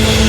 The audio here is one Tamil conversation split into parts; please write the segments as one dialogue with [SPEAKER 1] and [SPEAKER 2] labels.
[SPEAKER 1] Thank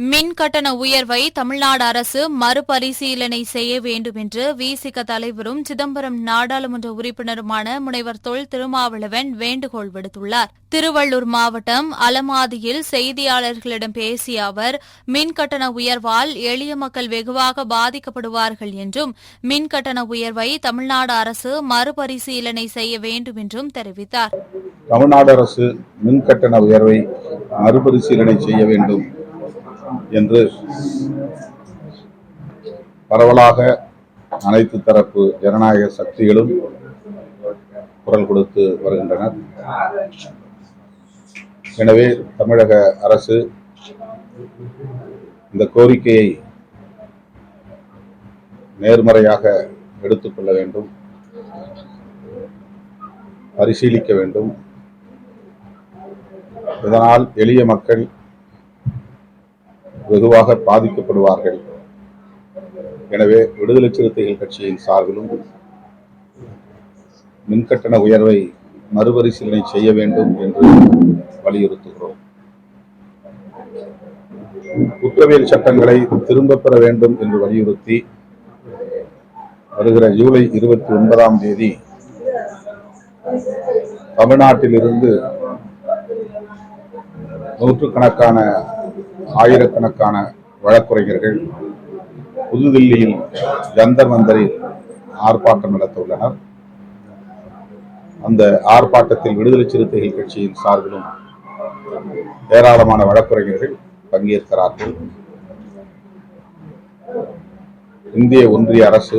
[SPEAKER 2] மின் கட்டண உயர்வை தமிழ்நாடு அரசு மறுபரிசீலனை செய்ய வேண்டும் என்று விசிக தலைவரும் சிதம்பரம் நாடாளுமன்ற உறுப்பினருமான முனைவர் தொல் திருமாவளவன் வேண்டுகோள் விடுத்துள்ளார். திருவள்ளூர் மாவட்டம் அலமாதியில் செய்தியாளர்களிடம் பேசிய அவர் மின் கட்டண உயர்வால் எளிய மக்கள் வெகுவாக பாதிக்கப்படுவார்கள் என்றும் மின் கட்டண உயர்வை தமிழ்நாடு அரசு மறுபரிசீலனை செய்ய வேண்டும் என்றும் தெரிவித்தார்.
[SPEAKER 3] தமிழ்நாடு அரசு மின் கட்டண உயர்வை மறுபரிசீலனை செய்ய வேண்டும். என்று பரவலாக அனைத்து தரப்பு ஜனநாயக சக்திகளும் குரல் கொடுத்து வருகின்றனர். எனவே தமிழக அரசு இந்த கோரிக்கையை நேர்மறையாக எடுத்துக்கொள்ள வேண்டும் பரிசீலிக்க வேண்டும். இதனால் எளிய மக்கள் வெகுவாக பாதிக்கப்படுவார்கள். எனவே விடுதலை சிறுத்தைகள் கட்சியின் சார்பிலும் மின்கட்டண உயர்வை மறுபரிசீலனை செய்ய வேண்டும் என்று வலியுறுத்துகிறோம். குற்றவியல் சட்டங்களை திரும்ப பெற வேண்டும் என்று வலியுறுத்தி வருகிற ஜூலை இருபத்தி ஒன்பதாம் தேதி தமிழ்நாட்டிலிருந்து நூற்றுக்கணக்கான ஆயிரக்கணக்கான வழக்குரைஞர்கள் புதுதில்லியில் ஜந்தர் மந்தரில் ஆர்ப்பாட்டம் நடத்த உள்ளனர் அந்த ஆர்ப்பாட்டத்தில் விடுதலை சிறுத்தைகள் கட்சியின் சார்பிலும் ஏராளமான வழக்குரைஞர்கள் பங்கேற்கிறார்கள். இந்திய ஒன்றிய அரசு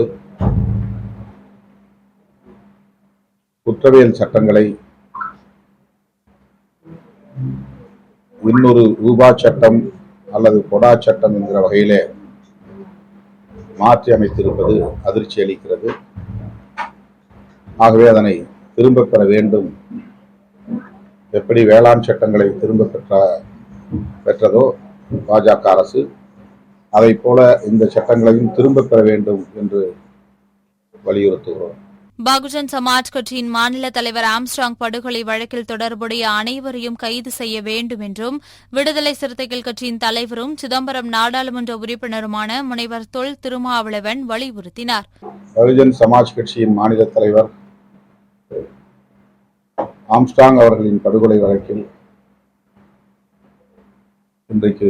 [SPEAKER 3] குற்றவியல் சட்டங்களை இன்னொரு ரூபா சட்டம் அல்லது கொடா சட்டம் என்கிற வகையிலே மாற்றி அமைத்திருப்பது அதிர்ச்சி அளிக்கிறது. ஆகவே அதனை திரும்பப் பெற வேண்டும். எப்படி வேளாண் சட்டங்களை திரும்ப பெற்ற பெற்றதோ பாஜக அரசு அதை போல இந்த சட்டங்களையும் திரும்பப் பெற வேண்டும் என்று வலியுறுத்துகிறோம்.
[SPEAKER 2] பகுஜன் சமாஜ் கட்சியின் மாநில தலைவர் ஆம்ஸ்ட்ராங் படுகொலை வழக்கில் தொடர்புடைய அனைவரையும் கைது செய்ய வேண்டும் என்றும் விடுதலை சிறுத்தைகள் கட்சியின் தலைவரும் சிதம்பரம் நாடாளுமன்ற உறுப்பினருமான முனைவர் தொல் திருமாவளவன் வலியுறுத்தினார்.
[SPEAKER 3] பகுஜன் சமாஜ் கட்சியின் மாநில தலைவர் ஆம்ஸ்டாங் அவர்களின் படுகொலை வழக்கில் இன்றைக்கு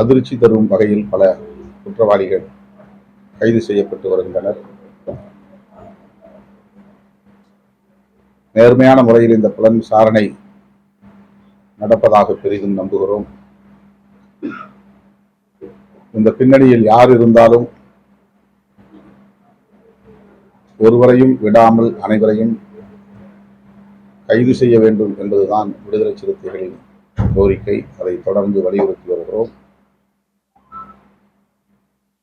[SPEAKER 3] அதிர்ச்சி தரும் வகையில் பல குற்றவாளிகள் கைது செய்யப்பட்டு வருகின்றனர். நேர்மையான முறையில் இந்த புலன் விசாரணை நடப்பதாக பெரிதும் நம்புகிறோம். இந்த பின்னணியில் யார் இருந்தாலும் ஒருவரையும் விடாமல் அனைவரையும் கைது செய்ய வேண்டும் என்பதுதான் விடுதலை சிறுத்தைகளின் கோரிக்கை. அதை தொடர்ந்து வலியுறுத்தி வருகிறோம்.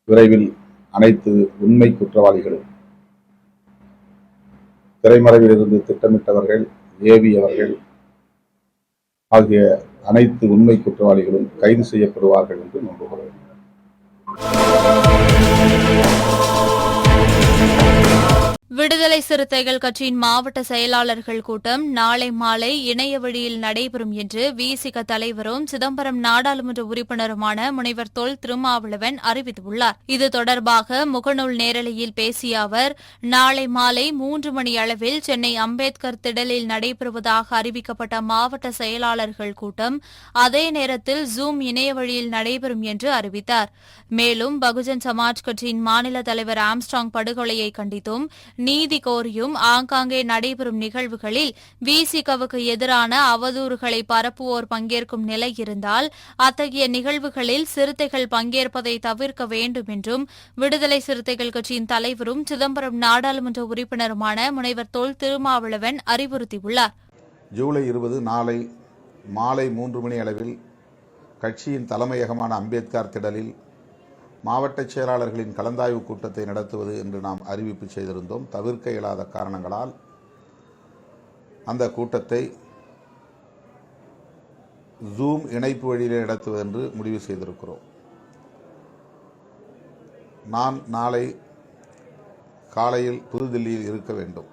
[SPEAKER 3] விரைவில் அனைத்து உண்மை குற்றவாளிகளும் திரைமறைவில் இருந்து திட்டமிட்டவர்கள் ஏவியவர்கள் ஆகிய அனைத்து உண்மை குற்றவாளிகளும் கைது செய்யப்படுவார்கள் என்று நம்புகிறோம்.
[SPEAKER 2] விடுதலை சிறுத்தைகள் கட்சியின் மாவட்ட செயலாளர்கள் கூட்டம் நாளை மாலை இணைய வழியில் நடைபெறும் என்று விசிக தலைவரும் சிதம்பரம் நாடாளுமன்ற உறுப்பினருமான முனைவர் தொல் திருமாவளவன் அறிவித்துள்ளார். இது தொடர்பாக முகநூல் நேரலையில் பேசிய அவர் நாளை மாலை மூன்று மணி அளவில் சென்னை அம்பேத்கர் திடலில் நடைபெறுவதாக அறிவிக்கப்பட்ட மாவட்ட செயலாளர்கள் கூட்டம் அதே நேரத்தில் ஜூம் இணைய வழியில் நடைபெறும் என்று அறிவித்தார். மேலும் பகுஜன் சமாஜ் கட்சியின் மாநில தலைவர் ஆம்ஸ்டாங் படுகொலையை கண்டித்தும் நீதி கோரியும் ஆங்காங்கே நடைபெறும் நிகழ்வுகளில் விசிகவுக்கு எதிரான அவதூறுகளை பரப்புவோர் பங்கேற்கும் நிலை இருந்தால் அத்தகைய நிகழ்வுகளில் சிறுத்தைகள் பங்கேற்பதை தவிர்க்க வேண்டும் என்றும் விடுதலை சிறுத்தைகள் கட்சியின் தலைவரும் சிதம்பரம் நாடாளுமன்ற உறுப்பினருமான முனைவர் தொல் திருமாவளவன் அறிவுறுத்தியுள்ளார்.
[SPEAKER 3] ஜூலை இருபது நாளை மாலை மூன்று மணி அளவில் கட்சியின் தலைமையகமான அம்பேத்கர் திடலில் மாவட்ட செயலாளர்களின் கலந்தாய்வு கூட்டத்தை நடத்துவது என்று நாம் அறிவிப்பு செய்திருந்தோம். தவிர்க்க இயலாத காரணங்களால் அந்த கூட்டத்தை ஜூம் இணைப்பு வழியிலே நடத்துவது என்று முடிவு செய்திருக்கிறோம். நான் நாளை காலையில் புதுதில்லியில் இருக்க வேண்டும்.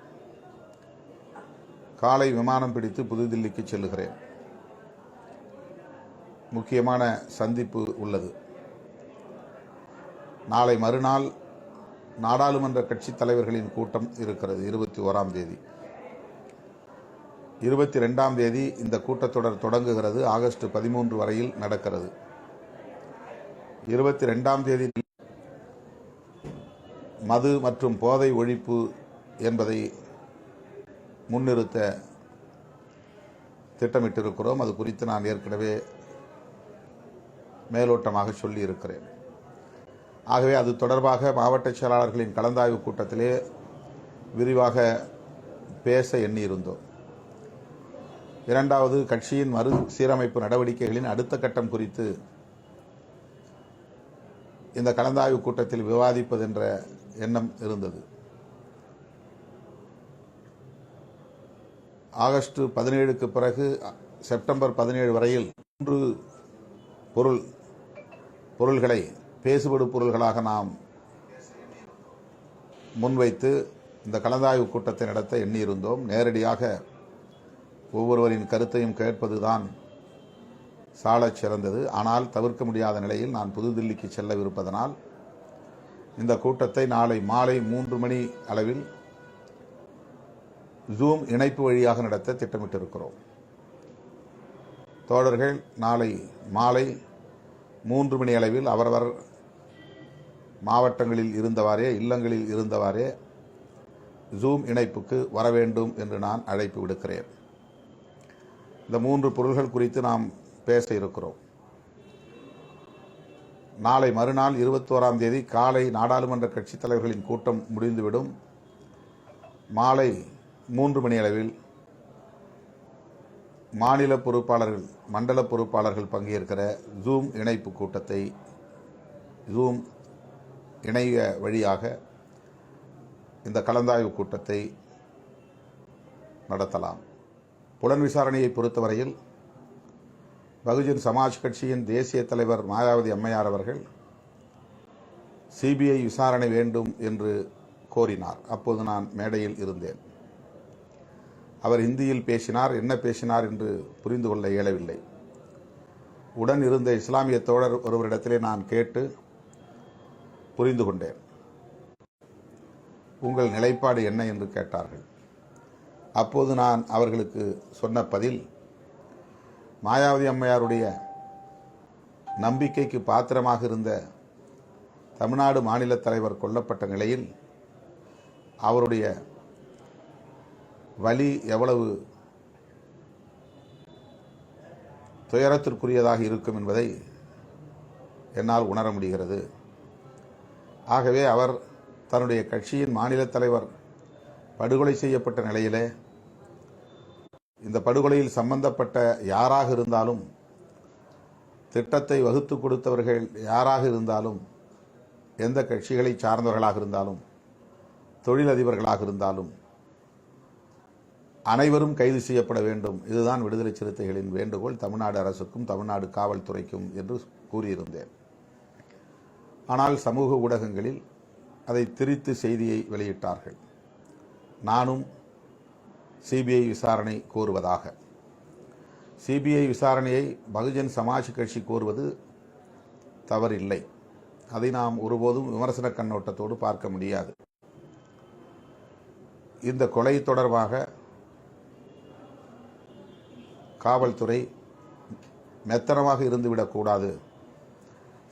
[SPEAKER 3] காலை விமானம் பிடித்து புதுதில்லிக்கு செல்லுகிறேன். முக்கியமான சந்திப்பு உள்ளது. நாளை மறுநாள் நாடாளுமன்ற கட்சித் தலைவர்களின் கூட்டம் இருக்கிறது இருபத்தி ஓராம் தேதி. இருபத்தி ரெண்டாம் தேதி இந்த கூட்டத்தொடர் தொடங்குகிறது ஆகஸ்ட் பதிமூன்று வரையில் நடக்கிறது. இருபத்தி ரெண்டாம் தேதி மது மற்றும் போதை ஒழிப்பு என்பதை முன்னிறுத்த திட்டமிட்டிருக்கிறோம். அது குறித்து நான் ஏற்கனவே மேலோட்டமாக சொல்லி இருக்கிறேன் ஆகவே அது தொடர்பாக மாவட்ட செயலாளர்களின் கலந்தாய்வு கூட்டத்திலே விரிவாக பேச எண்ணியிருந்தோம். இரண்டாவது கட்சியின் மறு சீரமைப்பு நடவடிக்கைகளின் அடுத்த கட்டம் குறித்து இந்த கலந்தாய்வு கூட்டத்தில் விவாதிப்பது என்ற எண்ணம் இருந்தது. ஆகஸ்ட் பதினேழுக்கு பிறகு செப்டம்பர் பதினேழு வரையில் மூன்று பொருள் பொருள்களை பேசுபடு பொருள்களாக நாம் முன்வைத்து இந்த கலந்தாய்வு கூட்டத்தை நடத்த எண்ணியிருந்தோம். நேரடியாக ஒவ்வொருவரின் கருத்தையும் கேட்பதுதான் சாலச் சிறந்தது. ஆனால் தவிர்க்க முடியாத நிலையில் நான் புதுதில்லிக்கு செல்லவிருப்பதனால் இந்த கூட்டத்தை நாளை மாலை மூன்று மணி அளவில் ஜூம் இணைப்பு வழியாக நடத்த திட்டமிட்டிருக்கிறோம். தோழர்கள் நாளை மாலை மூன்று மணி அளவில் அவரவர் மாவட்டங்களில் இருந்தவாறே இல்லங்களில் இருந்தவாறே ஜூம் இணைப்புக்கு வர வேண்டும் என்று நான் அழைப்பு விடுக்கிறேன். இந்த மூன்று பொருள்கள் குறித்து நாம் பேச இருக்கிறோம். நாளை மறுநாள் இருபத்தோராம் தேதி காலை நாடாளுமன்ற கட்சித் தலைவர்களின் கூட்டம் முடிந்துவிடும். மாலை மூன்று மணி அளவில் மாநில பொறுப்பாளர்கள் மண்டல பொறுப்பாளர்கள் பங்கேற்கிற ஜூம் இணைப்பு கூட்டத்தை ஜூம் இணைய வழியாக இந்த கலந்தாய்வு கூட்டத்தை நடத்தலாம். புலன் விசாரணையை பொறுத்தவரையில் பகுஜன் சமாஜ் கட்சியின் தேசிய தலைவர் மாயாவதி அம்மையார் அவர்கள் சிபிஐ விசாரணை வேண்டும் என்று கோரினார். அப்போது நான் மேடையில் இருந்தேன். அவர் ஹிந்தியில் பேசினார் என்ன பேசினார் என்று புரிந்து கொள்ள இயலவில்லை. உடன் இருந்த இஸ்லாமிய தோழர் ஒருவரிடத்திலே நான் கேட்டு புரிந்து கொண்டேன் உங்கள் நிலைப்பாடு என்ன? என்று கேட்டார்கள். அப்போது நான் அவர்களுக்கு சொன்ன பதில் மாயாவதி அம்மையாருடைய நம்பிக்கைக்கு பாத்திரமாக இருந்த தமிழ்நாடு மாநில தலைவர் கொல்லப்பட்ட நிலையில் அவருடைய வலி எவ்வளவு துயரத்திற்குரியதாக இருக்கும் என்பதை என்னால் உணர முடிகிறது. ஆகவே அவர் தன்னுடைய கட்சியின் மாநில தலைவர் படுகொலை செய்யப்பட்ட நிலையிலே இந்த படுகொலையில் சம்பந்தப்பட்ட யாராக இருந்தாலும் திட்டத்தை வகுத்து கொடுத்தவர்கள் யாராக இருந்தாலும் எந்த கட்சிகளை சார்ந்தவர்களாக இருந்தாலும் தொழிலதிபர்களாக இருந்தாலும் அனைவரும் கைது செய்யப்பட வேண்டும். இதுதான் விடுதலை சிறுத்தைகளின் வேண்டுகோள். தமிழ்நாடு அரசுக்கும் தமிழ்நாடு காவல்துறைக்கும் என்று கூறியிருந்தேன். ஆனால் சமூக ஊடகங்களில் அதை திரித்து செய்தியை வெளியிட்டார்கள். நானும் சிபிஐ விசாரணை கோருவதாக. சிபிஐ விசாரணையை பகுஜன் சமாஜ் கட்சி கோருவது தவறில்லை. அதை நாம் ஒருபோதும் விமர்சன கண்ணோட்டத்தோடு பார்க்க முடியாது. இந்த கொலை தொடர்பாக காவல்துறை மெத்தனமாக இருந்துவிடக்கூடாது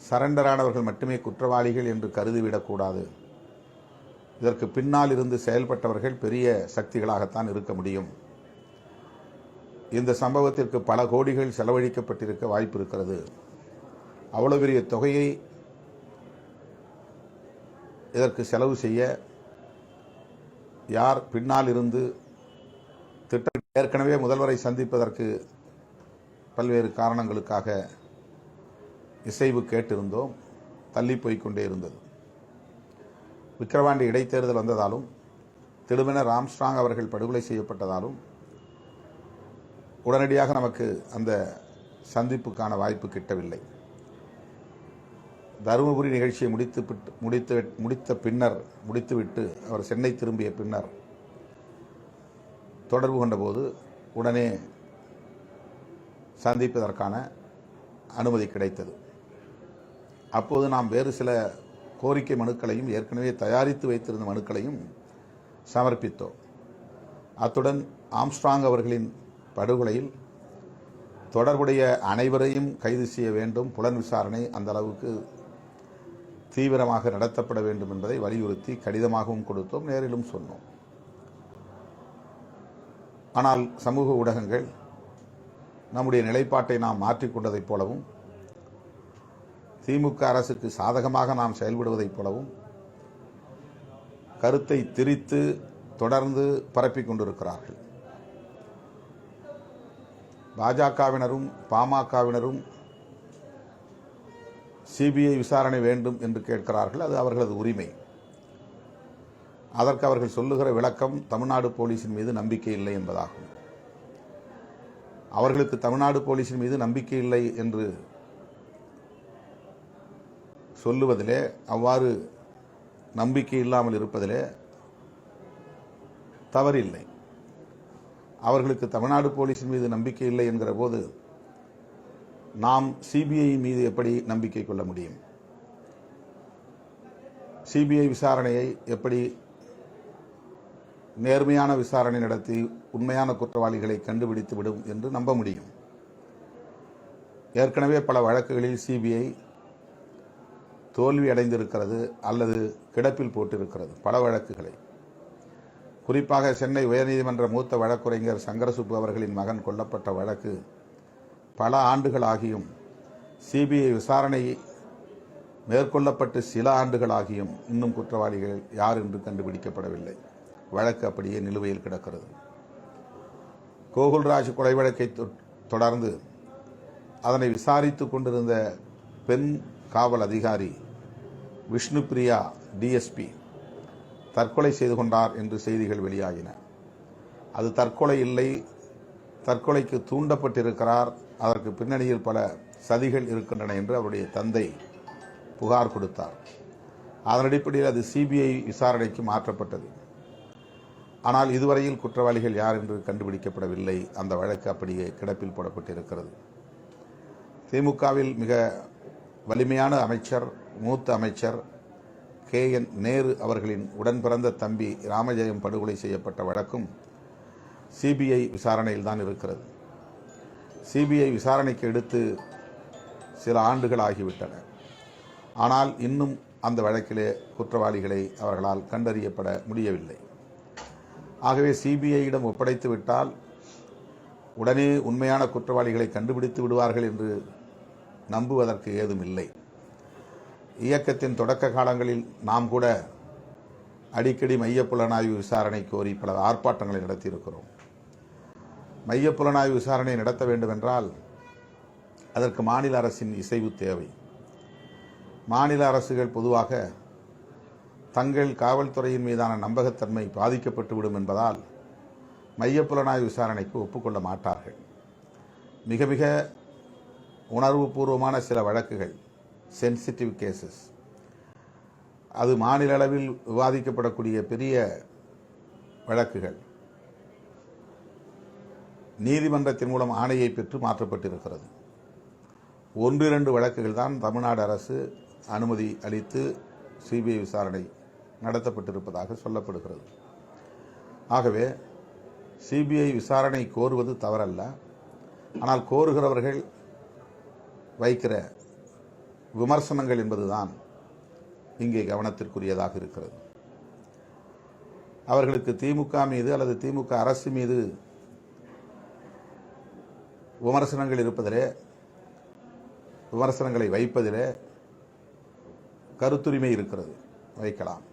[SPEAKER 3] சரண்டரானவர்கள் மட்டுமே குற்றவாளிகள் என்று கருதிவிடக்கூடாது. இதற்கு பின்னால் இருந்து செயல்பட்டவர்கள் பெரிய சக்திகளாகத்தான் இருக்க முடியும். இந்த சம்பவத்திற்கு பல கோடிகள் செலவழிக்கப்பட்டிருக்க வாய்ப்பு இருக்கிறது அவ்வளவு பெரிய தொகையை இதற்கு செலவு செய்ய யார் பின்னால் இருந்து திட்டம் ஏற்கனவே முதல்வரை சந்திப்பதற்கு பல்வேறு காரணங்களுக்காக இசைவு கேட்டிருந்தோம் தள்ளி போய்கொண்டே இருந்தது. விக்கிரவாண்டி இடைத்தேர்தல் வந்ததாலும் திடுமென ராம்ஸ்ட்ராங் அவர்கள் படுகொலை செய்யப்பட்டதாலும் உடனடியாக நமக்கு அந்த சந்திப்புக்கான வாய்ப்பு கிட்டவில்லை. தருமபுரி நிகழ்ச்சியை முடித்து முடித்து முடித்த பின்னர் முடித்துவிட்டு அவர் சென்னை திரும்பிய பின்னர் தொடர்பு கொண்டபோது உடனே சந்திப்பதற்கான அனுமதி கிடைத்தது. அப்போது நாம் வேறு சில கோரிக்கை மனுக்களையும் ஏற்கனவே தயாரித்து வைத்திருந்த மனுக்களையும் சமர்ப்பித்தோம். அத்துடன் ஆம்ஸ்ட்ராங் அவர்களின் படுகொலையில் தொடர்புடைய அனைவரையும் கைது செய்ய வேண்டும். புலன் விசாரணை அந்த அளவுக்கு தீவிரமாக நடத்தப்பட வேண்டும் என்பதை வலியுறுத்தி கடிதமாகவும் கொடுத்தோம். நேரிலும் சொன்னோம். ஆனால் சமூக ஊடகங்கள் நம்முடைய நிலைப்பாட்டை நாம் மாற்றிக்கொண்டதைப் போலவும் திமுக அரசுக்கு சாதகமாக நாம் செயல்படுவதைப் போலவும் கருத்தை திரித்து தொடர்ந்து பரப்பிக் கொண்டிருக்கிறார்கள். பாஜகவினரும் பாமகவினரும் சிபிஐ விசாரணை வேண்டும் என்று கேட்கிறார்கள். அது அவர்களது உரிமை. அதற்கு அவர்கள் சொல்லுகிற விளக்கம் தமிழ்நாடு போலீஸின் மீது நம்பிக்கை இல்லை என்பதாகும். அவர்களுக்கு தமிழ்நாடு போலீஸின் மீது நம்பிக்கை இல்லை என்று சொல்லுவதிலே அவ்வாறு நம்பிக்கை இல்லாமல் இருப்பதிலே தவறில்லை. அவர்களுக்கு தமிழ்நாடு போலீஸின் மீது நம்பிக்கை இல்லை என்கிற போது நாம் சிபிஐ மீது எப்படி நம்பிக்கை கொள்ள முடியும்? சிபிஐ விசாரணையை எப்படி நேர்மையான விசாரணை நடத்தி உண்மையான குற்றவாளிகளை கண்டுபிடித்து விடும் என்று நம்ப முடியும்? ஏற்கனவே பல வழக்குகளில் சிபிஐ தோல்வி அடைந்திருக்கிறது அல்லது கிடப்பில் போட்டிருக்கிறது. பல வழக்குகளை. குறிப்பாக சென்னை உயர்நீதிமன்ற மூத்த வழக்குரைஞர் சங்கரசுப்பு அவர்களின் மகன் கொல்லப்பட்ட வழக்கு. பல ஆண்டுகள் ஆகியும் சிபிஐ விசாரணை மேற்கொள்ளப்பட்டு சில ஆண்டுகள் ஆகியும் இன்னும் குற்றவாளிகள் யார் என்று கண்டுபிடிக்கப்படவில்லை. வழக்கு அப்படியே நிலுவையில் கிடக்கிறது. கோகுல்ராஜ் கொலை வழக்கை தொ- தொடர்ந்து அதனை விசாரித்துக் கொண்டிருந்த பெண் காவல் அதிகாரி விஷ்ணுபிரியா டிஎஸ்பி தற்கொலை செய்து கொண்டார் என்று செய்திகள் வெளியாகின. அது தற்கொலை இல்லை தற்கொலைக்கு தூண்டப்பட்டிருக்கிறார் அதற்கு பின்னணியில் பல சதிகள் இருக்கின்றன என்று அவருடைய தந்தை புகார் கொடுத்தார். அதன் அடிப்படையில் அது சிபிஐ விசாரணைக்கு மாற்றப்பட்டது. ஆனால் இதுவரையில் குற்றவாளிகள் யார் என்று கண்டுபிடிக்கப்படவில்லை. அந்த வழக்கு அப்படியே கிடப்பில் போடப்பட்டிருக்கிறது. திமுகவில் மிக வலிமையான அமைச்சர் மூத்த அமைச்சர் கே. என். நேரு அவர்களின் உடன் பிறந்த தம்பி ராமஜெயம் படுகொலை செய்யப்பட்ட வழக்கும் சிபிஐ விசாரணையில் தான் இருக்கிறது. சிபிஐ விசாரணைக்கு எடுத்து சில ஆண்டுகள் ஆகிவிட்டன. ஆனால் இன்னும் அந்த வழக்கிலே குற்றவாளிகளை அவர்களால் கண்டறியப்பட முடியவில்லை. ஆகவே சிபிஐயிடம் ஒப்படைத்து விட்டால் உடனே உண்மையான குற்றவாளிகளை கண்டுபிடித்து விடுவார்கள் என்று நம்புவதற்கு ஏதும் இல்லை இயக்கத்தின் தொடக்க காலங்களில் நாம் கூட அடிக்கடி மைய புலனாய்வு விசாரணை கோரி பல ஆர்ப்பாட்டங்களை நடத்தியிருக்கிறோம். மைய புலனாய்வு விசாரணை நடத்த வேண்டுமென்றால் அதற்கு மாநில அரசின் இசைவு தேவை. மாநில அரசுகள் பொதுவாக தங்கள் காவல்துறையின் மீதான நம்பகத்தன்மை பாதிக்கப்பட்டுவிடும் என்பதால் மைய புலனாய்வு விசாரணைக்கு ஒப்புக்கொள்ள மாட்டார்கள். மிக மிக உணர்வுபூர்வமான சில வழக்குகள் சென்சிட்டிவ் கேசஸ் அது மாநில அளவில் விவாதிக்கப்படக்கூடிய பெரிய வழக்குகள். நீதிமன்றத்தின் மூலம் ஆணையை பெற்று மாற்றப்பட்டிருக்கிறது. ஒன்றிரண்டு வழக்குகள் தான் தமிழ்நாடு அரசு அனுமதி அளித்து சிபிஐ விசாரணை நடத்தப்பட்டிருப்பதாக சொல்லப்படுகிறது. ஆகவே சிபிஐ விசாரணை கோருவது தவறல்ல. ஆனால் கோருகிறவர்கள் வைக்கிற விமர்சனங்கள் என்பதுதான் இங்கே கவனத்திற்குரியதாக இருக்கிறது. அவர்களுக்கு திமுக மீது அல்லது திமுக அரசு மீது விமர்சனங்கள் இருப்பதிலே விமர்சனங்களை வைப்பதிலே கருத்துரிமை இருக்கிறது. வைக்கலாம்.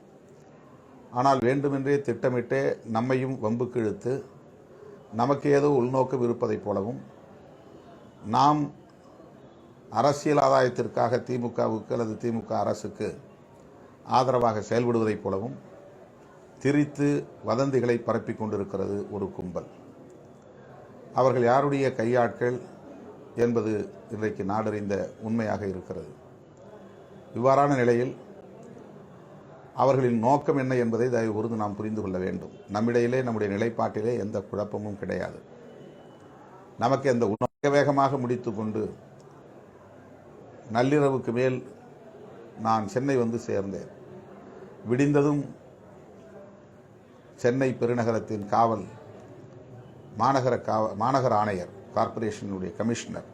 [SPEAKER 3] ஆனால் வேண்டுமென்றே திட்டமிட்டே நம்மையும் வம்புக்கு இழுத்து நமக்கு ஏதோ உள்நோக்கம் இருப்பதைப் போலவும் நாம் அரசியல் ஆதாயத்திற்காக திமுகவுக்கு அல்லது திமுக அரசுக்கு ஆதரவாக செயல்படுவதைப் போலவும் திரித்து வதந்திகளை பரப்பிக் கொண்டிருக்கிறது ஒரு கும்பல். அவர்கள் யாருடைய கையாட்கள் என்பது இன்றைக்கு நாடறிந்த உண்மையாக இருக்கிறது. இவ்வாறான நிலையில் அவர்களின் நோக்கம் என்ன என்பதை தயவு கூர்ந்து நாம் புரிந்து கொள்ள வேண்டும். நம்மிடையிலே நம்முடைய நிலைப்பாட்டிலே எந்த குழப்பமும் கிடையாது. நமக்கு அந்த உணவு வேகமாக முடித்துக்கொண்டு நள்ளிரவுக்கு மேல் நான் சென்னை வந்து சேர்ந்தேன். விடிந்ததும் சென்னை பெருநகரத்தின் காவல் மாநகர காவ மாநகர ஆணையர் கார்ப்பரேஷனுடைய கமிஷனர்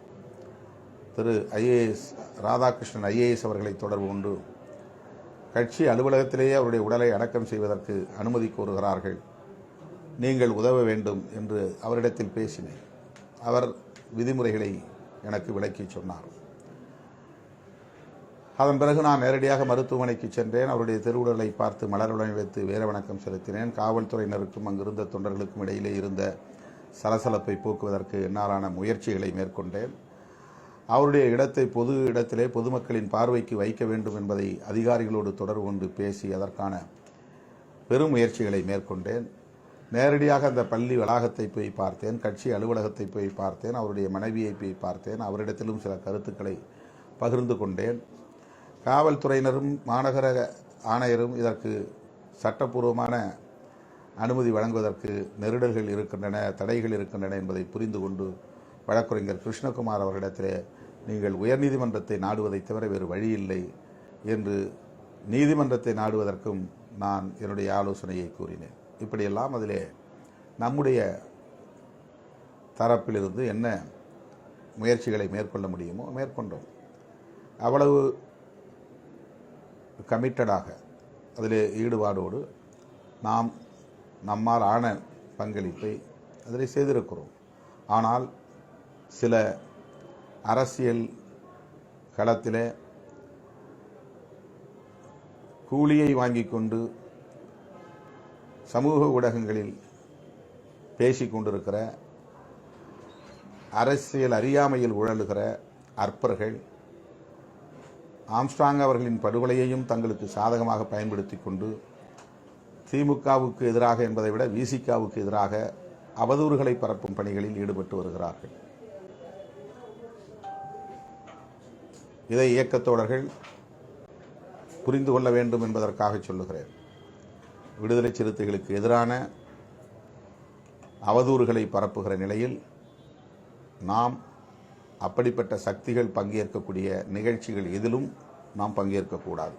[SPEAKER 3] திரு ஐஏஎஸ் ராதாகிருஷ்ணன் ஐஏஎஸ் அவர்களை தொடர்பு கொண்டு கட்சி அலுவலகத்திலேயே அவருடைய உடலை அடக்கம் செய்வதற்கு அனுமதி கோருகிறார்கள். நீங்கள் உதவ வேண்டும் என்று அவரிடத்தில் பேசினேன். அவர் விதிமுறைகளை எனக்கு விளக்கிச் சொன்னார். அதன் பிறகு நான் நேரடியாக மருத்துவமனைக்கு சென்றேன். அவருடைய திருவுடலை பார்த்து மலருடன் வைத்து வேற வணக்கம் செலுத்தினேன். காவல்துறையினருக்கும் அங்கிருந்த தொண்டர்களுக்கும் இடையிலே இருந்த சலசலப்பை போக்குவதற்கு என்னாலான முயற்சிகளை மேற்கொண்டேன். அவருடைய இடத்தை பொது இடத்திலே பொதுமக்களின் பார்வைக்கு வைக்க வேண்டும் என்பதை அதிகாரிகளோடு தொடர்பு கொண்டு பேசி அதற்கான பெரும் முயற்சிகளை மேற்கொண்டேன். நேரடியாக அந்த பள்ளி வளாகத்தை போய் பார்த்தேன். கட்சி அலுவலகத்தை போய் பார்த்தேன். அவருடைய மனைவியை போய் பார்த்தேன். அவரிடத்திலும் சில கருத்துக்களை பகிர்ந்து கொண்டேன். காவல்துறையினரும் மாநகர ஆணையரும் இதற்கு சட்டப்பூர்வமான அனுமதி வழங்குவதற்கு நெருடல்கள் இருக்கின்றன தடைகள் இருக்கின்றன என்பதை புரிந்து கொண்டு வழக்குரைஞர் கிருஷ்ணகுமார் அவர்களிடத்திலே நீங்கள் உயர்நீதிமன்றத்தை நாடுவதைத் தவிர வேறு வழியில்லை என்று நீதிமன்றத்தை நாடுவதற்கும் நான் என்னுடைய ஆலோசனையை கூறினேன். இப்படியெல்லாம் அதிலே நம்முடைய தரப்பிலிருந்து என்ன முயற்சிகளை மேற்கொள்ள முடியுமோ மேற்கொண்டோம். அவ்வளவு கமிட்டடாக அதில் ஈடுபாடோடு நாம் நம்மால் ஆன பங்களிப்பை அதில் செய்திருக்கிறோம். ஆனால் சில அரசியல் களத்தில் கூலியை வாங்கி கொண்டு சமூக ஊடகங்களில் பேசி கொண்டிருக்கிற அரசியல் அறியாமையில் உழலுகிற அற்பர்கள் ஆம்ஸ்ட்ராங் அவர்களின் படுகொலையையும் தங்களுக்கு சாதகமாக பயன்படுத்தி கொண்டு திமுகவுக்கு எதிராக என்பதை விட விசிகாவுக்கு எதிராக அவதூறுகளை பரப்பும் பணிகளில் ஈடுபட்டு வருகிறார்கள். இதை இயக்கத்தோழர்கள் புரிந்து கொள்ள வேண்டும் என்பதற்காக சொல்லுகிறேன். விடுதலை சிறுத்தைகளுக்கு எதிரான அவதூறுகளை பரப்புகிற நிலையில் நாம் அப்படிப்பட்ட சக்திகள் பங்கேற்கக்கூடிய நிகழ்ச்சிகள் எதிலும் நாம் பங்கேற்கக்கூடாது.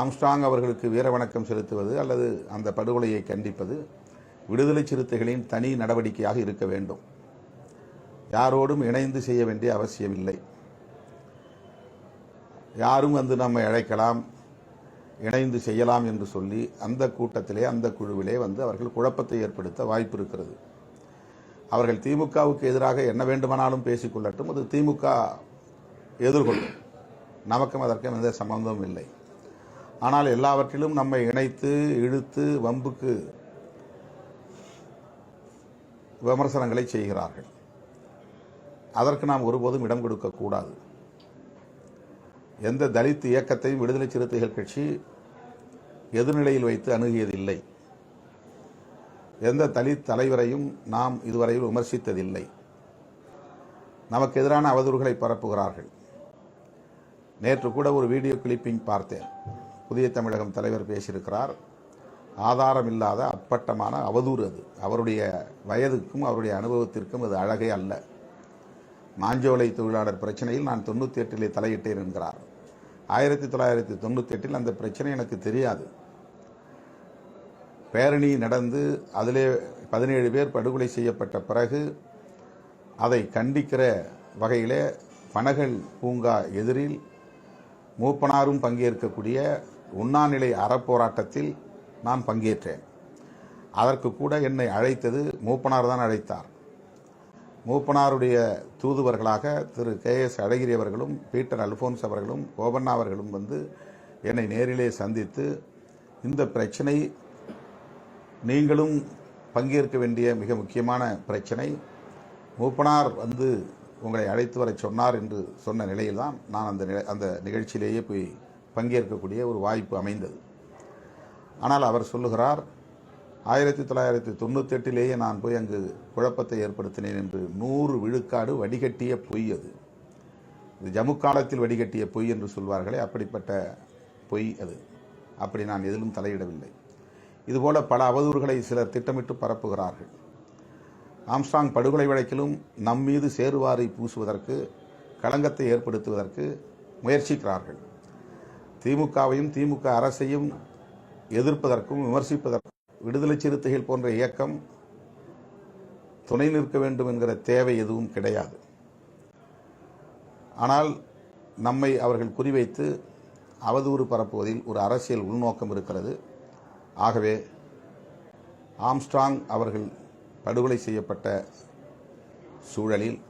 [SPEAKER 3] ஆம்ஸ்டாங் அவர்களுக்கு வீர வணக்கம் செலுத்துவது அல்லது அந்த படுகொலையை கண்டிப்பது விடுதலை சிறுத்தைகளின் தனி நடவடிக்கையாக இருக்க வேண்டும். யாரோடும் இணைந்து செய்ய வேண்டிய அவசியமில்லை. யாரும் வந்து நம்மை அழைக்கலாம் இணைந்து செய்யலாம் என்று சொல்லி அந்த கூட்டத்திலே அந்த குழுவிலே வந்து அவர்கள் குழப்பத்தை ஏற்படுத்த வாய்ப்பு இருக்கிறது. அவர்கள் திமுகவுக்கு எதிராக என்ன வேண்டுமானாலும் பேசிக்கொள்ளட்டும். அது திமுக எதிர்கொள்ளும். நமக்கும் அதற்கும் எந்த சம்பந்தமும் இல்லை. ஆனால் எல்லாவற்றிலும் நம்மை இணைத்து இழுத்து வம்புக்கு விமர்சனங்களை செய்கிறார்கள். அதற்கு நாம் ஒருபோதும் இடம் கொடுக்கக்கூடாது எந்த தலித் இயக்கத்தையும் விடுதலை சிறுத்தைகள் கட்சி எதிர்நிலையில் வைத்து அணுகியதில்லை. எந்த தலித் தலைவரையும் நாம் இதுவரையில் விமர்சித்ததில்லை. நமக்கு எதிரான அவதூறுகளை பரப்புகிறார்கள். நேற்று கூட ஒரு வீடியோ கிளிப்பிங் பார்த்தேன். புதிய தமிழகம் தலைவர் பேசியிருக்கிறார். ஆதாரம் இல்லாத அப்பட்டமான அவதூறு அது. அவருடைய வயதுக்கும் அவருடைய அனுபவத்திற்கும் அது அழகே அல்ல. மாஞ்சோலை தொழிலாளர் பிரச்சனையில் நான் தொண்ணூற்றி எட்டிலே தலையிட்டேன் என்கிறார். ஆயிரத்தி தொள்ளாயிரத்தி தொண்ணூற்றி எட்டில் அந்த பிரச்சனை எனக்கு தெரியாது. பேரணி நடந்து அதிலே பதினேழு பேர் படுகொலை செய்யப்பட்ட பிறகு அதை கண்டிக்கிற வகையிலே பனகல் பூங்கா எதிரில் மூப்பனாரும் பங்கேற்கக்கூடிய உண்ணாநிலை அறப்போராட்டத்தில் நான் பங்கேற்றேன். அதற்கு கூட என்னை அழைத்தது மூப்பனார் தான் அழைத்தார். மூப்பனாருடைய தூதுவர்களாக திரு கே எஸ் அழகிரி அவர்களும் பீட்டர் அல்போன்ஸ் அவர்களும் கோபண்ணா அவர்களும் வந்து என்னை நேரிலே சந்தித்து இந்த பிரச்சனை நீங்களும் பங்கேற்க வேண்டிய மிக முக்கியமான பிரச்சனை. மூப்பனார் வந்து உங்களை அழைத்து வர சொன்னார் என்று சொன்ன நிலையில்தான் நான் அந்த நிலை- அந்த நிகழ்ச்சியிலேயே போய் பங்கேற்கக்கூடிய ஒரு வாய்ப்பு அமைந்தது. ஆனால் அவர் சொல்லுகிறார் ஆயிரத்தி தொள்ளாயிரத்தி தொண்ணூற்றி எட்டிலேயே நான் போய் அங்கு குழப்பத்தை ஏற்படுத்தினேன் என்று நூறு விழுக்காடு வடிகட்டிய பொய் அது. இது ஜம்மு காலத்தில் வடிகட்டிய பொய் என்று சொல்வார்களே அப்படிப்பட்ட பொய் அது. அப்படி நான் எதிலும் தலையிடவில்லை. இதுபோல பல அவதூறுகளை சிலர் திட்டமிட்டு பரப்புகிறார்கள். ஆம்ஸ்டாங் படுகொலை வழக்கிலும் நம் மீது சேருவாரை பூசுவதற்கு களங்கத்தை ஏற்படுத்துவதற்கு முயற்சிக்கிறார்கள். திமுகவையும் திமுக அரசையும் எதிர்ப்பதற்கும் விமர்சிப்பதற்கும் விடுதலை சிறுத்தைகள் போன்ற இயக்கம் துணை நிற்க வேண்டும் என்கிற தேவை எதுவும் கிடையாது. ஆனால் நம்மை அவர்கள் குறிவைத்து அவதூறு பரப்புவதில் ஒரு அரசியல் உள்நோக்கம் இருக்கிறது. ஆகவே ஆம்ஸ்ட்ராங் அவர்கள் படுகொலை செய்யப்பட்ட சூழலில்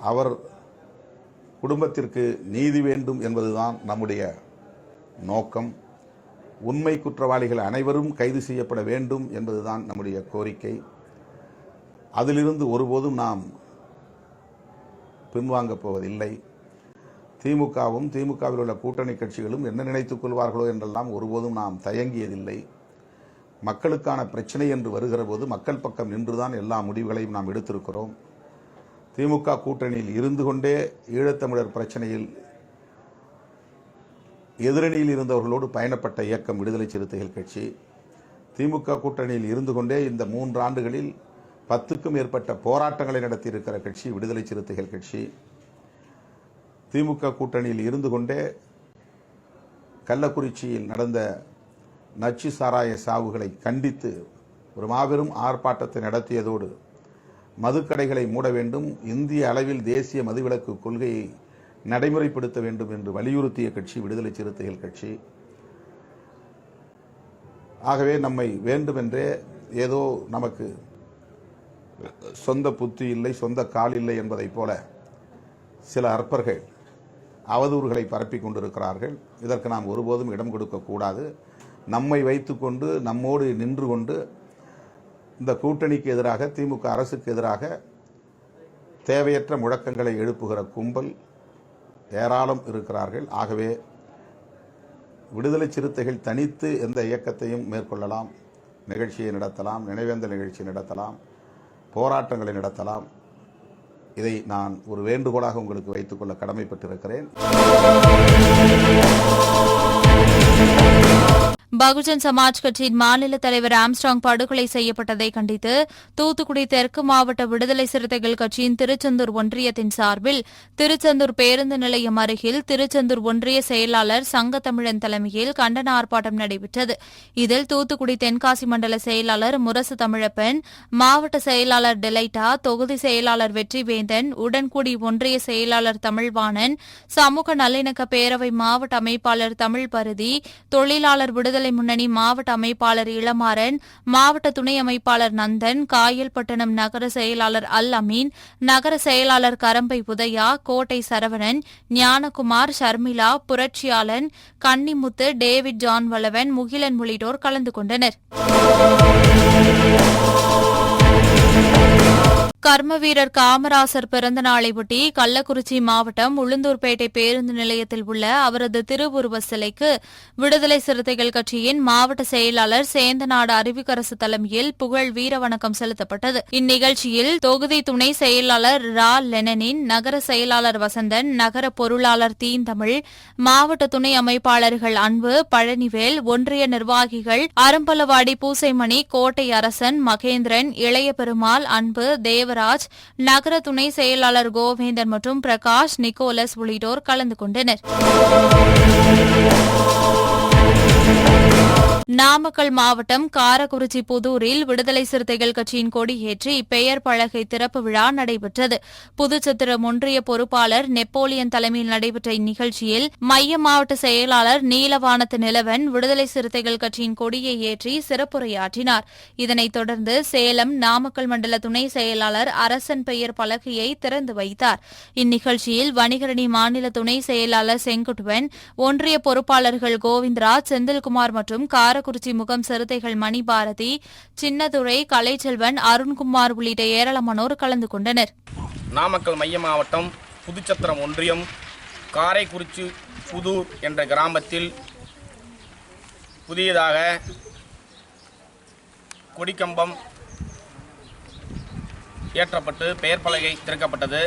[SPEAKER 3] அவர் குடும்பத்திற்கு நீதி வேண்டும் என்பதுதான் நம்முடைய நோக்கம். உண்மை குற்றவாளிகள் அனைவரும் கைது செய்யப்பட வேண்டும் என்பதுதான் நம்முடைய கோரிக்கை. அதிலிருந்து ஒருபோதும் நாம் பின்வாங்கப் போவதில்லை. திமுகவும் திமுகவில் உள்ள கூட்டணி கட்சிகளும் என்ன நினைத்துக் கொள்வார்களோ என்றெல்லாம் ஒருபோதும் நாம் தயங்கியதில்லை. மக்களுக்கான பிரச்சனை என்று வருகிற போது மக்கள் பக்கம் நின்றுதான் எல்லா முடிவுகளையும் நாம் எடுத்திருக்கிறோம். திமுக கூட்டணியில் இருந்து கொண்டே ஈழத்தமிழர் பிரச்சனையில் எதிரணியில் இருந்தவர்களோடு பயணப்பட்ட இயக்கம் விடுதலை சிறுத்தைகள் கட்சி. திமுக கூட்டணியில் இருந்து கொண்டே இந்த மூன்று ஆண்டுகளில் பத்துக்கும் மேற்பட்ட போராட்டங்களை நடத்தியிருக்கிற கட்சி விடுதலை சிறுத்தைகள் கட்சி. திமுக கூட்டணியில் இருந்து கொண்டே கள்ளக்குறிச்சியில் நடந்த நச்சு சாராய சாவுகளை கண்டித்து ஒரு மாபெரும் ஆர்ப்பாட்டத்தை நடத்தியதோடு மதுக்கடைகளை மூட வேண்டும் இந்திய அளவில் தேசிய மதுவிலக்கு கொள்கையை நடைமுறைப்படுத்த வேண்டும் என்று வலியுறுத்திய கட்சி விடுதலை சிறுத்தைகள் கட்சி. ஆகவே நம்மை வேண்டுமென்றே ஏதோ நமக்கு சொந்த புத்தி இல்லை சொந்த கால் இல்லை என்பதைப் போல சில அற்பர்கள் அவதூறுகளை பரப்பி கொண்டிருக்கிறார்கள். இதற்கு நாம் ஒருபோதும் இடம் கொடுக்கக்கூடாது நம்மை வைத்துக்கொண்டு நம்மோடு நின்று கொண்டு இந்த கூட்டணிக்கு எதிராக திமுக அரசுக்கு எதிராக தேவையற்ற முழக்கங்களை எழுப்புகிற கும்பல் ஏராளம் இருக்கிறார்கள். ஆகவே விடுதலை சிறுத்தைகள் தனித்து எந்த இயக்கத்தையும் மேற்கொள்ளலாம். நிகழ்ச்சியை நடத்தலாம் நினைவேந்த நிகழ்ச்சி நடத்தலாம் போராட்டங்களை நடத்தலாம். இதை நான் ஒரு வேண்டுகோளாக உங்களுக்கு வைத்துக்கொள்ள கடமைப்பட்டிருக்கிறேன்.
[SPEAKER 2] பகுஜன் சமாஜ் கட்சியின் மாநில தலைவர் ஆம்ஸ்டாங் படுகொலை செய்யப்பட்டதை கண்டித்து தூத்துக்குடி தெற்கு மாவட்ட விடுதலை சிறுத்தைகள் கட்சியின் திருச்செந்தூர் ஒன்றியத்தின் சார்பில் திருச்செந்தூர் பேருந்து நிலையம் அருகில் திருச்செந்தூர் ஒன்றிய செயலாளர் சங்கத்தமிழன் தலைமையில் கண்டன ஆர்ப்பாட்டம் நடைபெற்றது. இதில் தூத்துக்குடி தென்காசி மண்டல செயலாளர் முரசு தமிழப்பன் மாவட்ட செயலாளர் டெலைட்டா தொகுதி செயலாளர் வெற்றிவேந்தன் உடன்குடி ஒன்றிய செயலாளர் தமிழ்வாணன் சமூக நல்லிணக்க பேரவை மாவட்ட அமைப்பாளர் தமிழ் பருதி தொழிலாளர் விடுதலை முன்னணி மாவட்ட அமைப்பாளர் இளமாறன் மாவட்ட துணை அமைப்பாளர் நந்தன் காயல்பட்டணம் நகர செயலாளர் அல் அமீன் நகர செயலாளர் கரம்பை உதயா கோட்டை சரவணன் ஞானகுமார் ஷர்மிளா புரட்சியாளன் கன்னிமுத்து டேவிட் ஜான் வளவன் முகிலன் உள்ளிட்டோர் கலந்து கொண்டனர். கர்மவீரர் காமராசர் பிறந்த நாளையொட்டி கள்ளக்குறிச்சி மாவட்டம் உளுந்தூர்பேட்டை பேருந்து நிலையத்தில் உள்ள அவரது திருவுருவ சிலைக்கு விடுதலை சிறுத்தைகள் கட்சியின் மாவட்ட செயலாளர் சேந்தநாடு அறிவிக்கரசு தலைமையில் புகழ் வீர வணக்கம் செலுத்தப்பட்டது. இந்நிகழ்ச்சியில் தொகுதி துணை செயலாளர் ரா. லெனனின் நகர செயலாளர் வசந்தன் நகர பொருளாளர் தீந்தமிழ் மாவட்ட துணை அமைப்பாளர்கள் அன்பு பழனிவேல் ஒன்றிய நிர்வாகிகள் அரும்பலவாடி பூசைமணி கோட்டை அரசன் மகேந்திரன் இளைய பெருமாள் அன்பு தேவராஜ் நகர துணை செயலாளர் கோவேந்தர் மற்றும் பிரகாஷ் நிக்கோலஸ் உள்ளிட்டோர் கலந்து கொண்டனர். நாமக்கல் மாவட்டம் காரக்குறிச்சி புதூரில் விடுதலை சிறுத்தைகள் கட்சியின் கொடியேற்றி பெயர் பலகை திறப்பு விழா நடைபெற்றது. புதுச்சத்திரம் ஒன்றிய பொறுப்பாளர் நெப்போலியன் தலைமையில் நடைபெற்ற இந்நிகழ்ச்சியில் மைய மாவட்ட செயலாளர் நீலவானத்து நிலவன் விடுதலை சிறுத்தைகள் கட்சியின் கொடியை ஏற்றி சிறப்புரையாற்றினார். இதனைத் தொடர்ந்து சேலம் நாமக்கல் மண்டல துணை செயலாளர் அரசன் பெயர் பலகையை திறந்து வைத்தார். இந்நிகழ்ச்சியில் வணிகரணி மாநில துணை செயலாளர் செங்குட்டுவன் ஒன்றிய பொறுப்பாளர்கள் கோவிந்தராஜ் செந்தில்குமார் மற்றும் கார காரக்குறிச்சி முகம் சிறுத்தைகள் மணி பாரதி சின்னதுரை கலைச்செல்வன் அருண்குமார் உள்ளிட்ட ஏராளமானோர் கலந்து கொண்டனர்.
[SPEAKER 4] நாமக்கல் மைய மாவட்டம் புதுச்சத்திரம் ஒன்றியம் காரைக்குறிச்சி புதூர் என்ற கிராமத்தில் புதியதாக கொடிக்கம்பம் ஏற்றப்பட்டு பெயர் பலகை திறக்கப்பட்டது.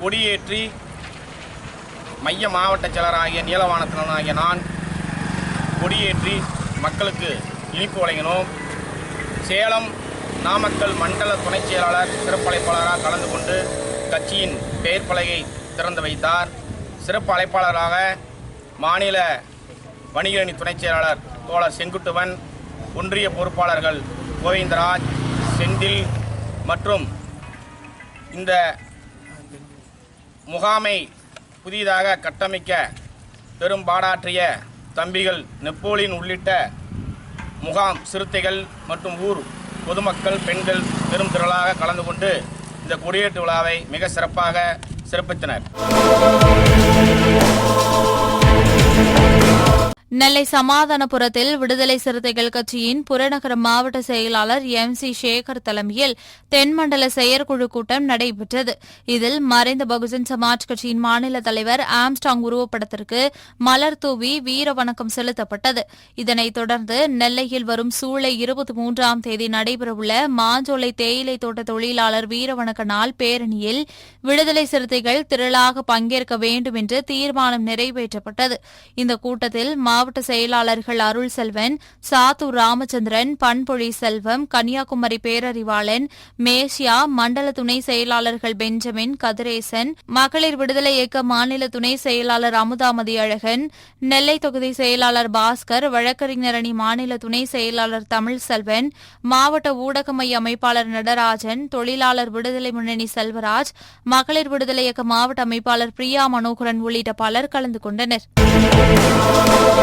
[SPEAKER 4] கொடியேற்றி மைய மாவட்ட செயலராகிய நீலவானத்தினாகிய நான் கொடியேற்றி மக்களுக்கு இனிப்பு வழங்கினோம். சேலம் நாமக்கல் மண்டல துணைச் செயலாளர் சிறப்பு அழைப்பாளராக கலந்து கொண்டு கட்சியின் பெயர் பலகை திறந்து வைத்தார். சிறப்பு அழைப்பாளராக மாநில வணிகரணி துணைச் செயலாளர் தோழர் செங்குட்டுவன் ஒன்றிய பொறுப்பாளர்கள் கோவிந்தராஜ் செந்தில் மற்றும் இந்த முகாமை புதிதாக கட்டமைக்க பெரும் பாடாற்றிய தம்பிகள் நெப்போலியன் உள்ளிட்ட முகாம் சிறுத்தைகள் மற்றும் ஊர் பொதுமக்கள் பெண்கள் பெரும் திரளாக கலந்து கொண்டு இந்த கொடியேற்று விழாவை மிக சிறப்பாக சிறப்பித்தனர்.
[SPEAKER 2] நெல்லை சமாதானபுரத்தில் விடுதலை சிறுத்தைகள் கட்சியின் புறநகர மாவட்ட செயலாளர் எம் சி சேகர் தலைமையில் தென்மண்டல செயற்குழு கூட்டம் நடைபெற்றது. இதில் மறைந்த பகுஜன் சமாஜ் கட்சியின் மாநில தலைவர் ஆம்ஸ்டாங் உருவப்படத்திற்கு மலர் தூவி வீர வணக்கம் செலுத்தப்பட்டது. இதனைத் தொடர்ந்து நெல்லையில் வரும் சூலை இருபத்தி மூன்றாம் தேதி நடைபெறவுள்ள மாஞ்சோலை தேயிலை தோட்ட தொழிலாளர் வீரவணக்க நாள் பேரணியில் விடுதலை சிறுத்தைகள் திரளாக பங்கேற்க வேண்டும் என்று தீர்மானம் நிறைவேற்றப்பட்டது. இந்த கூட்டத்தில் மாவட்ட செயலாளர்கள் அருள் செல்வன் சாத்தூர் ராமச்சந்திரன் பண்பொழி செல்வம் கன்னியாகுமரி பேரறிவாளன் மேஷியா மண்டல துணை செயலாளர்கள் பெஞ்சமின் கதிரேசன் மகளிர் விடுதலை இயக்க மாநில துணை செயலாளர் அமுதாமதி அழகன் நெல்லை தொகுதி செயலாளர் பாஸ்கர் வழக்கறிஞரணி மாநில துணை செயலாளர் தமிழ் செல்வன் மாவட்ட ஊடக மைய அமைப்பாளர் நடராஜன் தொழிலாளர் விடுதலை முன்னணி செல்வராஜ் மகளிர் விடுதலை இயக்க மாவட்ட அமைப்பாளர் பிரியா மனோகரன் உள்ளிட்ட பலர் கலந்து கொண்டனர்.